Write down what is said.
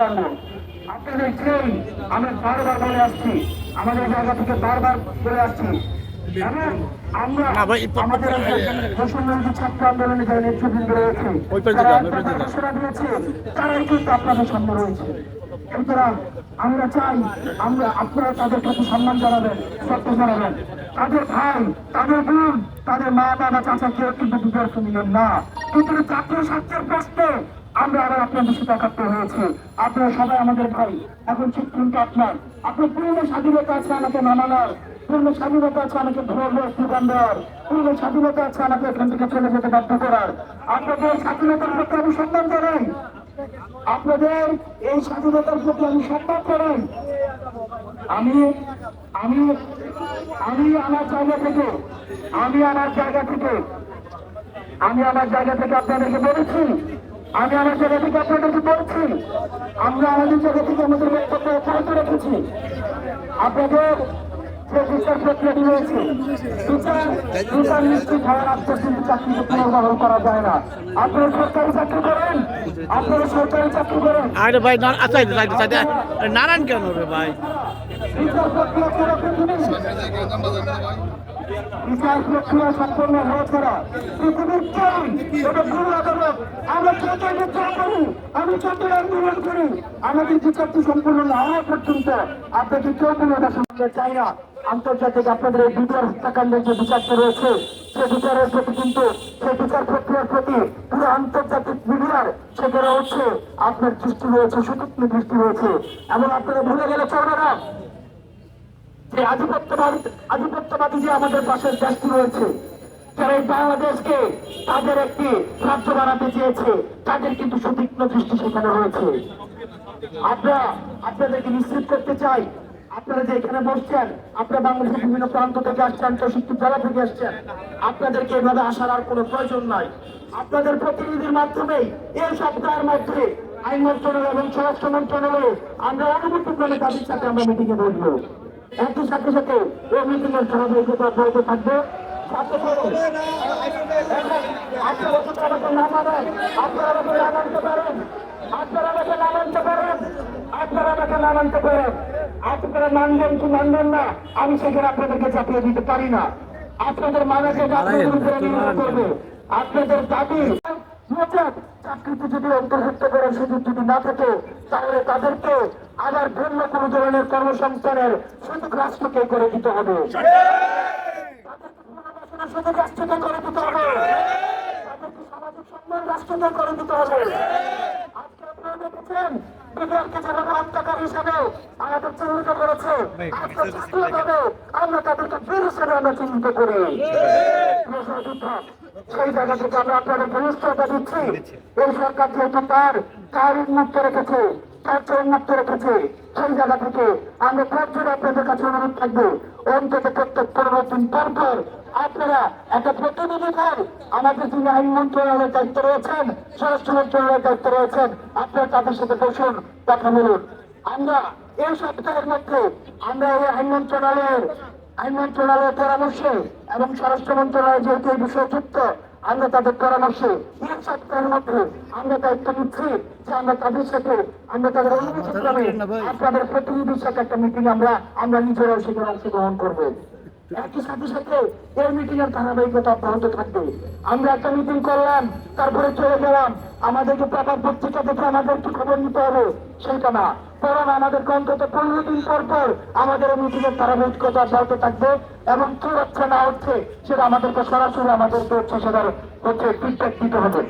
পারব আপনাদের সেই আমরা বারবার বলে আসছি। আমাদের জায়গা থেকে বারবার বলে আসছি। আমরা না ভাই, এই পথ- আমাদের ছাত্র আন্দোলনে যারা নেতৃবৃন্দ রয়েছে ওই পাশে তারা যান, ওই পাশে আপনাদের যান। ঘোষণা দিয়েছে তারাই কিন্তু আপনাদের সামনে রয়েছে। সুতরাং আমরা চাই আমরা আপনারা তাদের প্রতি সম্মান জানাবেন শ্রদ্ধা জানাবেন। তাদের ভাই তাদের বোন তাদের মা বাবা চাচা কেউ কিন্তু বিতর্ক নিলেন না। কিন্তু জাতীয় স্বার্থের প্রশ্নে আমরা আবার আপনাদের সাথে একাত্ম হয়েছে আপনারা সবাই আমাদের ভাই। এখন কিন্তু আপনার? আপনার পূর্ণ স্বাধীনতা আছে আমাকে না মানার পূর্ণ স্বাধীনতা আছে আমাকে ধর্ম স্লোগান দেওয়ার পূর্ণ স্বাধীনতা আছে আমাকে এখান থেকে চলে যেতে বাধ্য করার। আপনাদের স্বাধীনতার প্রতি আমি সম্মান জানাই। আপনাদের এই স্বাধীনতার প্রতি আমি সম্মান করাই আমি আমি আমি আমার জায়গা থেকে, আমি আমার জায়গা থেকে, আমি আমার জায়গা থেকে আপনাদেরকে বলেছি আমি আমার জায়গা থেকে আপনাদেরকে বলছি আমরা আমাদের জায়গা থেকে আমাদের বক্তব্য অব্যাহত রেখেছি। আপনাদের যে বিচার প্রক্রিয়াটি রয়েছে বিচার বিচার নিশ্চিত হওয়ার পুনর্বহাল করা যায় না। আপনারা সরকারি চাকরি করেন আপনারা সরকারি চাকরি করেন। আরে ভাই না আচ্ছা সাইডে সাইডে নারায়ণ কেন রে ভাই? বিচার প্রক্রিয়া বিচার প্রক্রিয়া সম্পন্ন হওয়া ছাড়া পৃথিবীর কেউ এটা গুরু আদালত আমরা যত বিচার করি আমি যত আন্দোলন করি আমাদের বিচারটি সম্পূর্ণ না হওয়া পর্যন্ত আপনাকে কেউ কোনো এটা চাই না আন্তর্জাতিক আপনাদের এই বিচার হত্যাকাণ্ডের যে বিচারটা রয়েছে সে বিচারের প্রতি কিন্তু সে বিচার প্রক্রিয়ার প্রতি পুরো আন্তর্জাতিক মিডিয়ার সেখানে হচ্ছে আপনার দৃষ্টি রয়েছে সুতীক্ষ্ণ দৃষ্টি রয়েছে এবং আপনারা ভুলে গেলে চলবে না। যে আধিপত্যবাদী আধিপত্যবাদী যে আমাদের পাশের দেশটি রয়েছে, যারা এই বাংলাদেশকে তাদের একটি রাজ্য বানাতে চেয়েছে, তাদের কিন্তু সুতীক্ষ্ণ দৃষ্টি সেখানে রয়েছে। আমরা আপনাদেরকে নিশ্চিত করতে চাই, আপনারা যে এখানে বসছেন আপনারা বাংলাদেশের বিভিন্ন প্রান্ত থেকে আসছেন, প্রশিক্ষিত জেলা থেকে আসছেন, আপনাদেরকে এভাবে আসার আর কোনো প্রয়োজন নাই। আপনাদের প্রতিনিধির মাধ্যমেই এই সপ্তাহের মধ্যে আইন মন্ত্রণালয় এবং স্বরাষ্ট্র মন্ত্রণালয়ে আমরা অনুমতি ক্রমে তাদের সাথে আমরা মিটিংয়ে বসবো। একই সাথে সাথে এই মিটিং এর ধারাবাহিকতা অব্যাহত থাকবে। আপনারা মানবেন কি মানবেন না আমি সেখানে আপনাদেরকে চাপিয়ে দিতে পারি না। আপনাদের উপরে করবে। আপনাদের দাবি চাকরিতে যদি অন্তর্ভুক্ত করার সুযোগ যদি না থাকে তাহলে তাদেরকে আবার ভিন্ন কোনো ধরনের কর্মসংস্থানের সুযোগ রাষ্ট্রকে করে দিতে হবে। সুযোগ রাষ্ট্রকে করে দিতে হবে। সামাজিক সম্মান রাষ্ট্রকে করে দিতে হবে। আজকে আপনারা দেখেছেন বিডিআরকে যেভাবে হত্যাকার হিসাবে আমাদের চিহ্নিত করেছে আজকে জাতীয়ভাবে আমরা তাদেরকে বীর হিসেবে আমরা চিহ্নিত করি। সেই জায়গা থেকে আমরা আপনাদের দিচ্ছি। এই সরকার যেহেতু তার কার উন্মুক্ত রেখেছে। চোখ রেখেছে সেই জায়গা থেকে আমরা প্রচুর আপনাদের কাছে অনুরোধ থাকব। অন্তত প্রত্যেক পনেরো দিন পর আপনারা একটা প্রতিনিধি দল আমাদের যিনি আইন মন্ত্রণালয়ের দায়িত্ব রয়েছেন, স্বরাষ্ট্র মন্ত্রণালয়ের দায়িত্ব রয়েছেন, আপনারা তাদের সাথে বসুন, কথা বলুন। আমরা এই সপ্তাহের মধ্যে আমরা এই আইন মন্ত্রণালয়ের আইন মন্ত্রণালয়ের পরামর্শে এবং স্বরাষ্ট্র মন্ত্রণালয় যেহেতু এই বিষয়ে যুক্ত আমরা তাদের পরামর্শে তিন সপ্তাহের মধ্যে আমরা দায়িত্ব নিচ্ছি যে আমরা তাদের সাথে আমরা তাদের অনুমতি ক্রমে আপনাদের প্রতিনিধির সাথে একটা মিটিং আমরা আমরা নিজেরাও সেখানে অংশগ্রহণ করব। একই সাথে সাথে এই মিটিং এর ধারাবাহিকতা অব্যাহত থাকবে। আমরা একটা মিটিং করলাম, তারপরে চলে গেলাম। আমাদেরকে পেপার পত্রিকা দেখে আমাদেরকে খবর নিতে হবে, সেটা না। বরং আমাদেরকে অন্তত পনেরো দিন পর পর আমাদের মিটিং এর ধারাবাহিকতা অব্যাহত থাকবে এবং কি হচ্ছে না হচ্ছে, সেটা আমাদেরকে সরাসরি আমাদেরকে হচ্ছে সেটার হচ্ছে ফিডব্যাক দিতে হবে।